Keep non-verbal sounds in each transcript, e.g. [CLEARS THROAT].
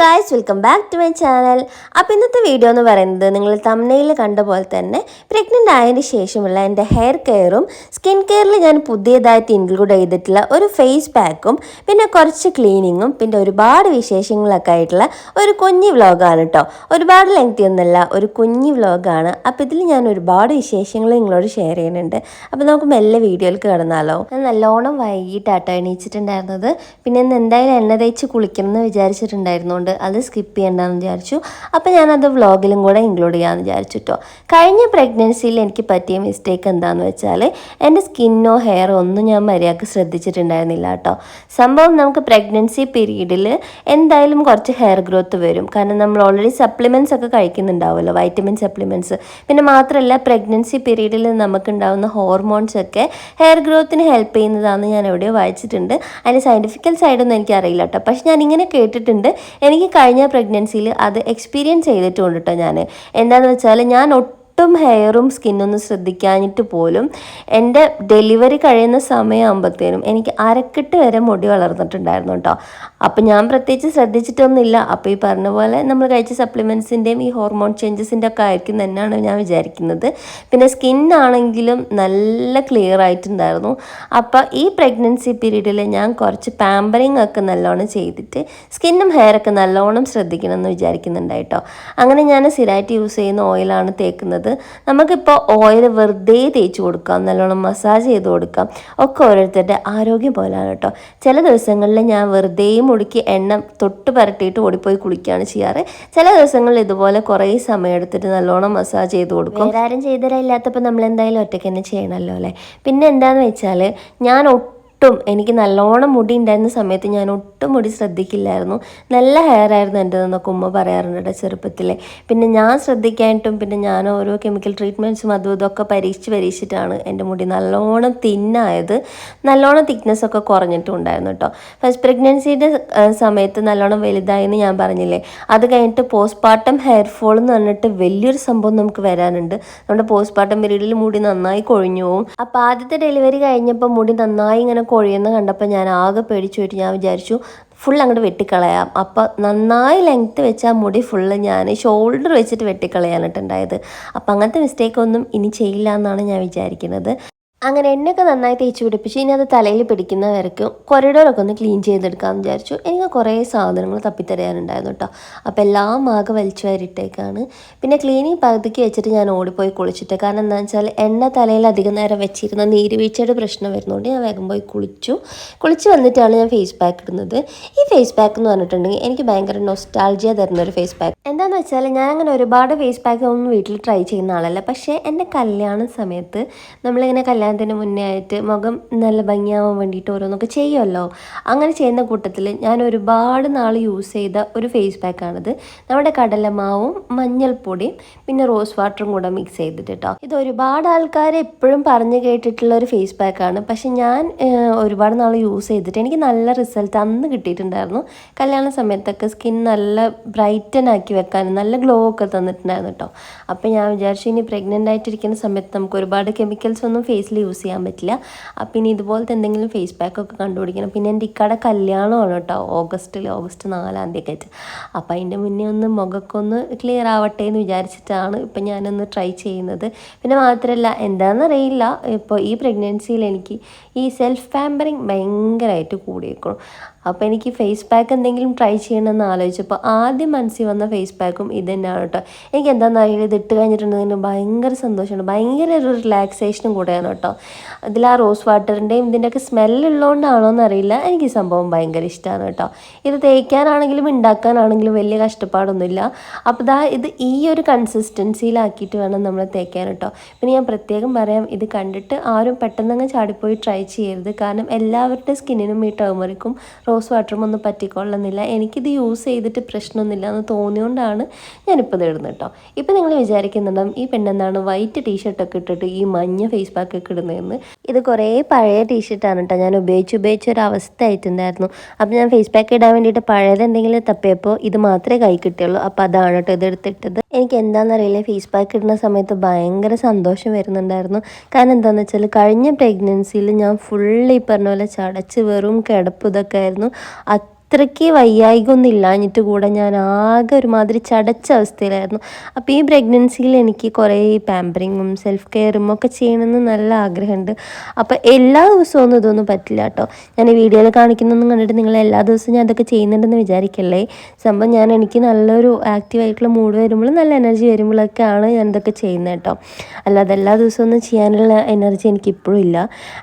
Guys welcome back to my channel അപ്പോൾ ഇന്നത്തെ video എന്ന് പറയുന്നത് നിങ്ങൾ തമ്മനയിൽ കണ്ട പോലെ തന്നെ പ്രഗ്നന്റ് ആയതിന് ശേഷമുള്ള എന്റെ ഹെയർ കെയറും സ്കിൻ കെയറിൽ ഞാൻ പുതിയതായിട്ട് ഇൻക്ലൂഡ് ചെയ്തിട്ടുള്ള ഒരു ഫേസ് പാക്കും പിന്നെ കുറച്ച് ക്ലീനിങ്ങും പിന്നെ ഒരുപാട് വിശേഷങ്ങളൊക്കെ ആയിട്ടുള്ള ഒരു കുഞ്ഞി വ്ലോഗാണ് കേട്ടോ ഒരുപാട് ലെങ്തി ഒന്നല്ല ഒരു കുഞ്ഞി വ്ലോഗാണ് അപ്പോൾ ഇതിൽ ഞാൻ ഒരുപാട് വിശേഷങ്ങൾ നിങ്ങളോട് ഷെയർ ചെയ്യുന്നുണ്ട്. അപ്പോൾ നമുക്ക് മെല്ലെ വീഡിയോയിലേക്ക് കിടന്നാലോ. ഞാൻ നല്ലോണം വൈകിട്ടാട്ടോ എണീച്ചിട്ടുണ്ടായിരുന്നത്. പിന്നെ ഇന്ന് എന്തായാലും എണ്ണ തേച്ച് കുളിക്കണം എന്ന് വിചാരിച്ചിട്ടുണ്ടായിരുന്നുകൊണ്ട് അത് സ്കിപ്പ് ചെയ്യണ്ടെന്ന് വിചാരിച്ചു. അപ്പോൾ ഞാനത് വ്ളോഗിലും കൂടെ ഇൻക്ലൂഡ് ചെയ്യാമെന്ന് വിചാരിച്ചു കേട്ടോ കഴിഞ്ഞ പ്രഗ്നൻസിയിൽ എനിക്ക് പറ്റിയ മിസ്റ്റേക്ക് എന്താണെന്ന് വെച്ചാൽ എന്റെ സ്കിന്നോ ഹെയറോ ഒന്നും ഞാൻ മര്യാദയ്ക്ക് ശ്രദ്ധിച്ചിട്ടുണ്ടായിരുന്നില്ല കേട്ടോ. സംഭവം നമുക്ക് പ്രഗ്നൻസി പീരീഡിൽ എന്തായാലും കുറച്ച് ഹെയർ ഗ്രോത്ത് വരും. കാരണം നമ്മൾ ഓൾറെഡി സപ്ലിമെന്റ്സ് ഒക്കെ കഴിക്കുന്നുണ്ടാവുമല്ലോ വൈറ്റമിൻ സപ്ലിമെന്റ്സ് പിന്നെ മാത്രമല്ല പ്രഗ്നൻസി പീരീഡിൽ നമുക്കുണ്ടാവുന്ന ഹോർമോൺസ് ഒക്കെ ഹെയർ ഗ്രോത്തിന് ഹെൽപ്പ് ചെയ്യുന്നതാണെന്ന് ഞാൻ എവിടെയോ വായിച്ചിട്ടുണ്ട്. അതിന് സയന്റിഫിക്കൽ സൈഡൊന്നും എനിക്ക് അറിയില്ല കേട്ടോ. പക്ഷെ ഞാൻ ഇങ്ങനെ കേട്ടിട്ടുണ്ട്. എനിക്ക് കഴിഞ്ഞ പ്രഗ്നൻസിയിൽ അത് എക്സ്പീരിയൻസ് ചെയ്തിട്ടുണ്ട് കേട്ടോ ഞാൻ എന്താണെന്ന് വെച്ചാൽ ഞാൻ ഒട്ടും ഹെയറും സ്കിന്നൊന്നും ശ്രദ്ധിക്കാഞ്ഞിട്ട് പോലും എന്റെ ഡെലിവറി കഴിയുന്ന സമയമാകുമ്പോഴത്തേനും എനിക്ക് അരക്കെട്ട് വരെ മുടി വളർന്നിട്ടുണ്ടായിരുന്നു കേട്ടോ അപ്പം ഞാൻ പ്രത്യേകിച്ച് ശ്രദ്ധിച്ചിട്ടൊന്നുമില്ല. അപ്പോൾ ഈ പറഞ്ഞ പോലെ നമ്മൾ കഴിച്ച സപ്ലിമെൻസിന്റെയും ഈ ഹോർമോൺ ചേഞ്ചസിന്റെ ഒക്കെ ആയിരിക്കും തന്നെയാണ് ഞാൻ വിചാരിക്കുന്നത്. പിന്നെ സ്കിന്നാണെങ്കിലും നല്ല ക്ലിയർ ആയിട്ടുണ്ടായിരുന്നു. അപ്പോൾ ഈ പ്രഗ്നൻസി പീരീഡിൽ ഞാൻ കുറച്ച് പാമ്പറിങ് ഒക്കെ നല്ലോണം ചെയ്തിട്ട് സ്കിന്നും ഹെയറൊക്കെ നല്ലോണം ശ്രദ്ധിക്കണം എന്ന് വിചാരിക്കുന്നുണ്ടായിട്ടോ അങ്ങനെ ഞാൻ സ്ഥിരമായിട്ട് യൂസ് ചെയ്യുന്ന ഓയിലാണ് തേക്കുന്നത്. നമുക്കിപ്പോൾ ഓയിൽ വെറുതെ തേച്ച് കൊടുക്കാം നല്ലോണം മസാജ് ചെയ്ത് കൊടുക്കാം. ഒക്കെ ഓരോരുത്തരുടെ ആരോഗ്യം പോലെയാണ് കേട്ടോ. ചില ദിവസങ്ങളിൽ ഞാൻ വെറുതെ മുടുക്കി എണ്ണ തൊട്ട് പരട്ടിയിട്ട് ഓടിപ്പോയി കുളിക്കുകയാണ് ചെയ്യാറ്. ചില ദിവസങ്ങളിൽ ഇതുപോലെ കുറേ സമയം എടുത്തിട്ട് നല്ലോണം മസാജ് ചെയ്ത് കൊടുക്കും. വേറെ ആരും ചെയ്തുതരാനില്ലാത്തപ്പോൾ നമ്മൾ എന്തായാലും ഒറ്റയ്ക്ക് തന്നെ ചെയ്യണമല്ലോ അല്ലേ? പിന്നെ എന്താണെന്ന് വെച്ചാൽ ഞാൻ ഒട്ടും എനിക്ക് നല്ലോണം മുടി ഉണ്ടായിരുന്ന സമയത്ത് ഞാൻ ഒട്ടും മുടി ശ്രദ്ധിക്കില്ലായിരുന്നു. നല്ല ഹെയർ ആയിരുന്നു എന്റെതെന്നൊക്കെ ഉമ്മ പറയാറുണ്ട് കേട്ടോ ചെറുപ്പത്തിലെ. പിന്നെ ഞാൻ ശ്രദ്ധിക്കാനായിട്ടും പിന്നെ ഞാൻ ഓരോ കെമിക്കൽ ട്രീറ്റ്മെന്റ്സും അതും ഇതൊക്കെ പരീക്ഷിച്ച് പരീക്ഷിച്ചിട്ടാണ് എന്റെ മുടി നല്ലോണം തിന്നായത്. നല്ലോണം തിക്നെസ് ഒക്കെ കുറഞ്ഞിട്ടും ഉണ്ടായിരുന്നു കേട്ടോ ഫസ്റ്റ് പ്രഗ്നൻസിയുടെ സമയത്ത് നല്ലോണം വലുതായെന്ന് ഞാൻ പറഞ്ഞില്ലേ. അത് കഴിഞ്ഞിട്ട് പോസ്റ്റ്മോർട്ടം ഹെയർ ഫോൾ എന്ന് പറഞ്ഞിട്ട് വലിയൊരു സംഭവം നമുക്ക് വരാനുണ്ട്. നമ്മുടെ പോസ്റ്റ്മോർട്ടം പീരീഡിൽ മുടി നന്നായി കൊഴിഞ്ഞു പോവും. അപ്പോൾ ആദ്യത്തെ ഡെലിവറി കഴിഞ്ഞപ്പോൾ മുടി നന്നായി ഇങ്ങനെ കൊഴിയുന്ന കണ്ടപ്പോൾ ഞാൻ ആകെ പേടിച്ചു പോയിട്ട് ഞാൻ വിചാരിച്ചു ഫുൾ അങ്ങോട്ട് വെട്ടിക്കളയാം. അപ്പോൾ നന്നായി ലെങ്ത്ത് വെച്ച് ആ മുടി ഫുള്ള് ഞാൻ ഷോൾഡർ വെച്ചിട്ട് വെട്ടിക്കളയാനിട്ടുണ്ടായത്. അപ്പോൾ അങ്ങനത്തെ മിസ്റ്റേക്ക് ഒന്നും ഇനി ചെയ്യില്ല എന്നാണ് ഞാൻ വിചാരിക്കുന്നത്. അങ്ങനെ എണ്ണയൊക്കെ നന്നായി തേച്ച് പിടിപ്പിച്ച് ഇനി അത് തലയിൽ പിടിക്കുന്നവരേക്കും കൊറിഡോറൊക്കെ ഒന്ന് ക്ലീൻ ചെയ്തെടുക്കാമെന്ന് വിചാരിച്ചു. എനിക്ക് കുറേ സാധനങ്ങൾ തപ്പിത്തരയാനുണ്ടായിരുന്നു കേട്ടോ. അപ്പോൾ എല്ലാം ആകെ വലിച്ചു വരിട്ടേക്കാണ് പിന്നെ ക്ലീനിങ് പകുതിക്ക് വെച്ചിട്ട് ഞാൻ ഓടിപ്പോയി കുളിച്ചിട്ട്. കാരണം എന്താണെന്ന് വെച്ചാൽ എണ്ണ തലയിൽ അധികം നേരം വെച്ചിരുന്ന നീരുവീഴ്ചയുടെ പ്രശ്നം വരുന്നതുകൊണ്ട് ഞാൻ വേഗം പോയി കുളിച്ചു. കുളിച്ച് വന്നിട്ടാണ് ഞാൻ ഫേസ് പാക്ക് ഇടുന്നത്. ഈ ഫേസ് പാക്ക് എന്ന് പറഞ്ഞിട്ടുണ്ടെങ്കിൽ എനിക്ക് ഭയങ്കര നൊസ്റ്റാൾജിയ തരുന്ന ഒരു ഫേസ് പാക്ക് എന്താണെന്ന് വെച്ചാൽ ഞാൻ അങ്ങനെ ഒരുപാട് ഫേസ് പാക്ക് ഒന്നും വീട്ടിൽ ട്രൈ ചെയ്യുന്ന ആളല്ല. പക്ഷേ എന്റെ കല്യാണ സമയത്ത് നമ്മളിങ്ങനെ കല്യാണത്തിന് മുന്നേ ആയിട്ട് മുഖം നല്ല ഭംഗിയാവാൻ വേണ്ടിയിട്ട് ഓരോന്നൊക്കെ ചെയ്യുമല്ലോ അങ്ങനെ ചെയ്യുന്ന കൂട്ടത്തിൽ ഞാൻ ഒരുപാട് നാൾ യൂസ് ചെയ്ത ഒരു ഫേസ് പാക്കാണിത് നമ്മുടെ കടലമാവും മഞ്ഞൾപ്പൊടിയും പിന്നെ റോസ് വാട്ടറും കൂടെ മിക്സ് ചെയ്തിട്ട് കേട്ടോ ഇത് ഒരുപാട് ആൾക്കാർ എപ്പോഴും പറഞ്ഞു കേട്ടിട്ടുള്ള ഒരു ഫേസ് പാക്കാണ് പക്ഷെ ഞാൻ ഒരുപാട് നാൾ യൂസ് ചെയ്തിട്ട് എനിക്ക് നല്ല റിസൾട്ട് അന്ന് കിട്ടിയിട്ടുണ്ടായിരുന്നു. കല്യാണ സമയത്തൊക്കെ സ്കിൻ നല്ല ബ്രൈറ്റൻ ആക്കി വെക്കാനും നല്ല ഗ്ലോ ഒക്കെ തന്നിട്ടുണ്ടായിരുന്നു കേട്ടോ. അപ്പോൾ ഞാൻ വിചാരിച്ചു ഇനി പ്രഗ്നന്റ് ആയിട്ടിരിക്കുന്ന സമയത്ത് നമുക്ക് ഒരുപാട് കെമിക്കൽസ് ഒന്നും ഫേസിൽ യൂസ് ചെയ്യാൻ പറ്റില്ല. അപ്പം ഇനി ഇതുപോലത്തെ എന്തെങ്കിലും ഫേസ് പാക്ക് ഒക്കെ കണ്ടുപിടിക്കണം. പിന്നെ എന്റെ ഇക്കടെ കല്യാണമാണ് കേട്ടോ. ഓഗസ്റ്റിൽ ഓഗസ്റ്റ് നാലാം തീയതി ആയിട്ട്. അപ്പോൾ അതിന്റെ മുന്നേ ഒന്ന് മുഖമൊക്കെ ഒന്ന് ക്ലിയർ ആവട്ടെ എന്ന് വിചാരിച്ചിട്ടാണ് ഇപ്പം ഞാനൊന്ന് ട്രൈ ചെയ്യുന്നത്. പിന്നെ മാത്രമല്ല എന്താണെന്നറിയില്ല ഇപ്പോൾ ഈ പ്രഗ്നൻസിയിൽ എനിക്ക് ഈ സെൽഫ് പാമ്പറിങ് ഭയങ്കരമായിട്ട് കൂടിയേക്കണം. അപ്പോൾ എനിക്ക് ഫേസ് പാക്ക് എന്തെങ്കിലും ട്രൈ ചെയ്യണമെന്ന് ആലോചിച്ചപ്പോൾ ആദ്യം മനസ്സിൽ വന്ന ഫേസ് പാക്കും ഇത് തന്നെയാണ് കേട്ടോ. എനിക്ക് എന്താണെന്ന് അറിയില്ല ഇത് ഇട്ട് കഴിഞ്ഞിട്ടുണ്ടെങ്കിൽ ഭയങ്കര സന്തോഷമുണ്ട് ഭയങ്കര ഒരു റിലാക്സേഷനും കൂടെയാണ് കേട്ടോ. ഇതിൽ ആ റോസ് വാട്ടറിന്റെയും ഇതിന്റെയൊക്കെ സ്മെല്ലുള്ളതുകൊണ്ടാണോ എന്നറിയില്ല എനിക്ക് ഈ സംഭവം ഭയങ്കര ഇഷ്ടമാണ് കേട്ടോ. ഇത് തേക്കാനാണെങ്കിലും ഉണ്ടാക്കാനാണെങ്കിലും വലിയ കഷ്ടപ്പാടൊന്നുമില്ല. അപ്പോൾ ഇതാ ഇത് ഈ ഒരു കൺസിസ്റ്റൻസിയിലാക്കിയിട്ട് വേണം നമ്മൾ തേക്കാൻ കേട്ടോ. പിന്നെ ഞാൻ പ്രത്യേകം പറയാം ഇത് കണ്ടിട്ട് ആരും പെട്ടെന്നങ്ങ് ചാടിപ്പോയി ട്രൈ ചെയ്യരുത്. കാരണം എല്ലാവരുടെ സ്കിന്നിനും ഈ ടേമറിക്കും റോസ് വാട്ടറും ഒന്നും പറ്റിക്കൊള്ളുന്നില്ല. എനിക്കിത് യൂസ് ചെയ്തിട്ട് പ്രശ്നമൊന്നുമില്ല എന്ന് തോന്നിയോണ്ടാണ് ഞാനിപ്പോൾ ഇത് കേട്ടോ ഇപ്പം നിങ്ങൾ വിചാരിക്കുന്നുണ്ടാവും ഈ പെണ്ണെന്താണ് വൈറ്റ് ടീഷർട്ടൊക്കെ ഇട്ടിട്ട് ഈ മഞ്ഞ ഫേസ് പാക്ക് ഒക്കെ ഇടുന്നതെന്ന്. ഇത് കുറേ പഴയ ടീഷർട്ടാണ് കേട്ടോ ഞാൻ ഉപയോഗിച്ച് ഉപയോഗിച്ച ഒരു അവസ്ഥ ആയിട്ടുണ്ടായിരുന്നു അപ്പോൾ ഞാൻ ഫേസ് പാക്ക് ഇടാൻ വേണ്ടിയിട്ട് പഴയത് എന്തെങ്കിലും തപ്പിയപ്പോൾ ഇത് മാത്രമേ കൈ കിട്ടിയുള്ളൂ. അപ്പോൾ അതാണ് കേട്ടോ ഇതെടുത്തിട്ടത് എനിക്ക് എന്താണെന്നറിയില്ല ഫേസ് പാക്ക് ഇടുന്ന സമയത്ത് ഭയങ്കര സന്തോഷം വരുന്നുണ്ടായിരുന്നു. കാരണം എന്താണെന്ന് വെച്ചാൽ കഴിഞ്ഞ പ്രഗ്നൻസിയിൽ ഞാൻ ഫുള്ള് ഈ പറഞ്ഞ പോലെ ചടച്ച് വെറും കിടപ്പ് ഇതൊക്കെ ആയിരുന്നു. ну, а അത്രയ്ക്ക് വയ്യായികൊന്നും ഇല്ലാഞ്ഞിട്ട് കൂടെ ഞാൻ ആകെ ഒരുമാതിരി ചടച്ച അവസ്ഥയിലായിരുന്നു. അപ്പോൾ ഈ പ്രഗ്നൻസിയിൽ എനിക്ക് കുറേ പാമ്പറിങ്ങും സെൽഫ് കെയറും ഒക്കെ ചെയ്യണമെന്ന് നല്ല ആഗ്രഹമുണ്ട്. അപ്പോൾ എല്ലാ ദിവസവും ഒന്നും ഇതൊന്നും പറ്റില്ല കേട്ടോ. ഞാൻ ഈ വീഡിയോയിൽ കാണിക്കുന്നൊന്നും കണ്ടിട്ട് നിങ്ങൾ എല്ലാ ദിവസവും ഞാൻ അതൊക്കെ ചെയ്യുന്നുണ്ടെന്ന് വിചാരിക്കല്ലേ? സംഭവം ഞാൻ എനിക്ക് നല്ലൊരു ആക്റ്റീവായിട്ടുള്ള മൂഡ് വരുമ്പോൾ നല്ല എനർജി വരുമ്പോഴൊക്കെയാണ് ഞാൻ ഇതൊക്കെ ചെയ്യുന്നത് കേട്ടോ. അല്ലാതെ എല്ലാ ദിവസവും ഒന്നും ചെയ്യാനുള്ള എനർജി എനിക്ക് ഇപ്പോഴും ഇല്ല.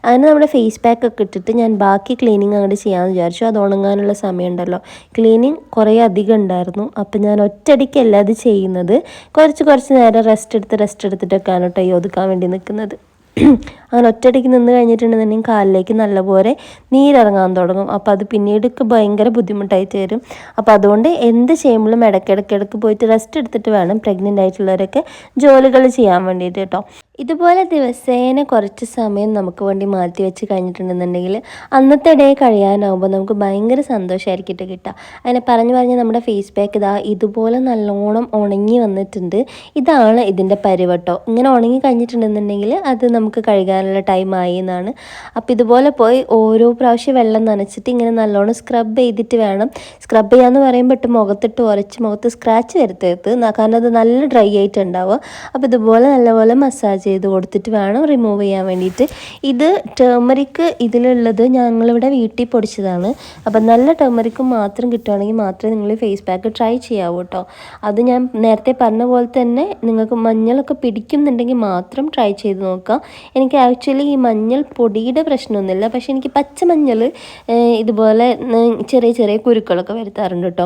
അങ്ങനെ നമ്മുടെ ഫേസ് പാക്ക് ഒക്കെ ഇട്ടിട്ട് ഞാൻ ബാക്കി ക്ലീനിങ് അങ്ങോട്ട് ചെയ്യാമെന്ന് വിചാരിച്ചു. അത് ഉണങ്ങാനുള്ള സമയമുണ്ടല്ലോ. ക്ലീനിങ് കുറേ അധികം ഉണ്ടായിരുന്നു. അപ്പം ഞാൻ ഒറ്റയടിക്കല്ല അത് ചെയ്യുന്നത്. കുറച്ച് കുറച്ച് നേരം റെസ്റ്റ് എടുത്ത് റെസ്റ്റ് എടുത്തിട്ടൊക്കെയാണ് കേട്ടോ ഈ ഒതുക്കാൻ വേണ്ടി നിൽക്കുന്നത്. [CLEARS THROAT] അങ്ങനെ ഒറ്റയടിക്ക് നിന്ന് കഴിഞ്ഞിട്ടുണ്ടെന്നുണ്ടെങ്കിൽ കാലിലേക്ക് നല്ലപോലെ നീരിറങ്ങാൻ തുടങ്ങും. അപ്പോൾ അത് പിന്നീടൊക്കെ ഭയങ്കര ബുദ്ധിമുട്ടായി തരും അപ്പോൾ അതുകൊണ്ട് എന്ത് ചെയ്യുമ്പോഴും ഇടയ്ക്കിടയ്ക്കിടയ്ക്ക് പോയിട്ട് റെസ്റ്റ് എടുത്തിട്ട് വേണം പ്രഗ്നന്റ് ആയിട്ടുള്ളവരൊക്കെ ജോലികൾ ചെയ്യാൻ വേണ്ടിയിട്ട് കേട്ടോ. ഇതുപോലെ ദിവസേന കുറച്ച് സമയം നമുക്ക് വേണ്ടി മാറ്റി വെച്ച് കഴിഞ്ഞിട്ടുണ്ടെന്നുണ്ടെങ്കിൽ അന്നത്തെ ഡേ കഴിയാനാവുമ്പോൾ നമുക്ക് ഭയങ്കര സന്തോഷമായിരിക്കും കിട്ടുക. അങ്ങനെ പറഞ്ഞു പറഞ്ഞ് നമ്മുടെ ഫേസ് പാക്ക് ഇതാ ഇതുപോലെ നല്ലോണം ഉണങ്ങി വന്നിട്ടുണ്ട്. ഇതാണ് ഇതിന്റെ പരിവട്ടോ. ഇങ്ങനെ ഉണങ്ങി കഴിഞ്ഞിട്ടുണ്ടെന്നുണ്ടെങ്കിൽ അത് നമുക്ക് കഴുകാനുള്ള ടൈമായി എന്നാണ്. അപ്പോൾ ഇതുപോലെ പോയി ഓരോ പ്രാവശ്യം വെള്ളം നനച്ചിട്ട് ഇങ്ങനെ നല്ലോണം സ്ക്രബ് ചെയ്തിട്ട് വേണം. സ്ക്രബ് ചെയ്യാന്ന് പറയുമ്പോൾ മുഖത്തിട്ട് ഉരച്ച് മുഖത്ത് സ്ക്രാച്ച് വരുത്തരുത്. കാരണം അത് നല്ല ഡ്രൈ ആയിട്ടുണ്ടാവുക അപ്പോൾ ഇതുപോലെ നല്ലപോലെ മസാജ് ചെയ്ത് കൊടുത്തിട്ട് വേണം റിമൂവ് ചെയ്യാൻ വേണ്ടിയിട്ട്. ഇത് ടേമറിക്ക് ഇതിലുള്ളത് ഞങ്ങളിവിടെ വീട്ടിൽ പൊടിച്ചതാണ്. അപ്പം നല്ല ടേമറിക്ക് മാത്രം കിട്ടുകയാണെങ്കിൽ മാത്രമേ നിങ്ങൾ ഫേസ് പാക്ക് ട്രൈ ചെയ്യാവൂ കേട്ടോ അത് ഞാൻ നേരത്തെ പറഞ്ഞ പോലെ തന്നെ നിങ്ങൾക്ക് മഞ്ഞളൊക്കെ പിടിക്കുന്നുണ്ടെങ്കിൽ മാത്രം ട്രൈ ചെയ്ത് നോക്കാം എനിക്ക് ആക്ച്വലി ഈ മഞ്ഞൾ പൊടിയുടെ പ്രശ്നമൊന്നുമില്ല. പക്ഷേ എനിക്ക് പച്ചമഞ്ഞൾ ഇതുപോലെ ചെറിയ ചെറിയ കുരുക്കളൊക്കെ വരുത്താറുണ്ട് കേട്ടോ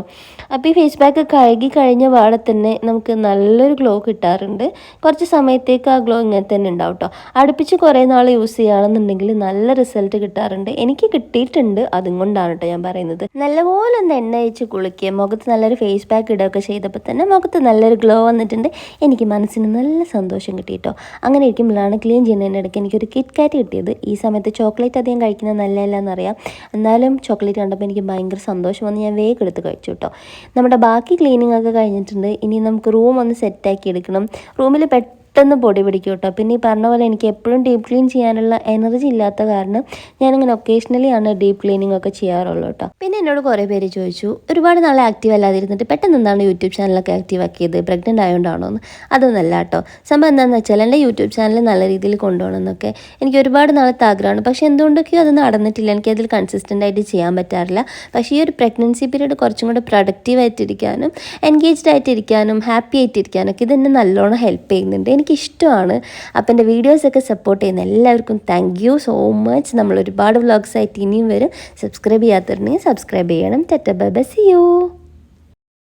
അപ്പോൾ ഈ ഫേസ് പാക്ക് കഴുകി കഴിഞ്ഞ പാടെ തന്നെ നമുക്ക് നല്ലൊരു ഗ്ലോ കിട്ടാറുണ്ട്. കുറച്ച് സമയത്തേക്ക് ആ ഗ്ലോ ഇങ്ങനെ തന്നെ ഉണ്ടാവും കേട്ടോ അടുപ്പിച്ച് കുറേ നാൾ യൂസ് ചെയ്യുകയാണെന്നുണ്ടെങ്കിൽ നല്ല റിസൾട്ട് കിട്ടാറുണ്ട്. എനിക്ക് കിട്ടിയിട്ടുണ്ട്. അതും കൊണ്ടാണ് കേട്ടോ ഞാൻ പറയുന്നത്. നല്ലപോലെ ഒന്ന് എണ്ണ അയച്ച് കുളിക്കുക മുഖത്ത് നല്ലൊരു ഫേസ് പാക്ക് ഇടുകയൊക്കെ ചെയ്തപ്പോൾ തന്നെ മുഖത്ത് നല്ലൊരു ഗ്ലോ വന്നിട്ടുണ്ട്. എനിക്ക് മനസ്സിന് നല്ല സന്തോഷം കിട്ടി കേട്ടോ അങ്ങനെ ഇരിക്കുമ്പോഴാണ് ക്ലീൻ ചെയ്യുന്നതിന്റെ ഇടയ്ക്ക് എനിക്കൊരു കിറ്റ് കാറ്റ് കിട്ടിയത്. ഈ സമയത്ത് ചോക്ലേറ്റ് അധികം കഴിക്കുന്നത് നല്ലതല്ല എന്നറിയാം എന്നാലും ചോക്ലേറ്റ് കണ്ടപ്പോൾ എനിക്ക് ഭയങ്കര സന്തോഷം വന്ന് ഞാൻ വേഗം എടുത്ത് കഴിച്ചു കേട്ടോ നമ്മുടെ ബാക്കി ക്ലീനിങ് ഒക്കെ കഴിഞ്ഞിട്ടുണ്ട്. ഇനി നമുക്ക് റൂം ഒന്ന് സെറ്റാക്കി എടുക്കണം. റൂമിൽ പെട്ടെന്ന് പെട്ടെന്ന് പൊടി പിടിക്കും കേട്ടോ. പിന്നെ ഈ പറഞ്ഞ പോലെ എനിക്ക് എപ്പോഴും ഡീപ്പ് ക്ലീൻ ചെയ്യാനുള്ള എനർജി ഇല്ലാത്ത കാരണം ഞാനിങ്ങനെ ഒക്കേഷണലി ആണ് ഡീപ്പ് ക്ലീനിങ് ഒക്കെ ചെയ്യാറുള്ളൂ കേട്ടോ. പിന്നെ എന്നോട് കുറേ പേര് ചോദിച്ചു ഒരുപാട് നാളെ ആക്റ്റീവ് അല്ലാതിരുന്നിട്ട് പെട്ടെന്ന് എന്താണ് യൂട്യൂബ് ചാനലൊക്കെ ആക്റ്റീവ് ആക്കിയത്? പ്രഗ്നന്റ് ആയതുകൊണ്ടാണോ എന്ന്. അതൊന്നല്ല കേട്ടോ. സംഭവം എന്താണെന്ന് വെച്ചാൽ എന്റെ യൂട്യൂബ് ചാനൽ നല്ല രീതിയിൽ കൊണ്ടുപോകണം എന്നൊക്കെ എനിക്ക് ഒരുപാട് നാളത്തെ ആഗ്രഹമാണ്. പക്ഷേ എന്തുകൊണ്ടൊക്കെയോ അത് നടന്നിട്ടില്ല. എനിക്ക് അതിൽ കൺസിസ്റ്റന്റ് ആയിട്ട് ചെയ്യാൻ പറ്റാറില്ല. പക്ഷേ ഈ ഒരു പ്രഗ്നൻസി പീരീഡ് കുറച്ചും കൂടെ പ്രൊഡക്റ്റീവ് ആയിട്ടിരിക്കാനും എൻഗേജ്ഡ് ആയിട്ടിരിക്കാനും ഹാപ്പി ആയിട്ടിരിക്കാനും ഒക്കെ ഇതെന്നെ നല്ലോണം ഹെൽപ്പ് ചെയ്യുന്നുണ്ട്. എനിക്കിഷ്ടമാണ്. അപ്പം എന്റെ വീഡിയോസൊക്കെ സപ്പോർട്ട് ചെയ്യുന്ന എല്ലാവർക്കും താങ്ക് യു സോ മച്ച് നമ്മൾ ഒരുപാട് വ്ളോഗ്സ് ആയിട്ട് ഇനിയും വരും. സബ്സ്ക്രൈബ് ചെയ്യാത്തവരുണ്ടെങ്കിൽ സബ്സ്ക്രൈബ് ചെയ്യണം. Tata bye bye see you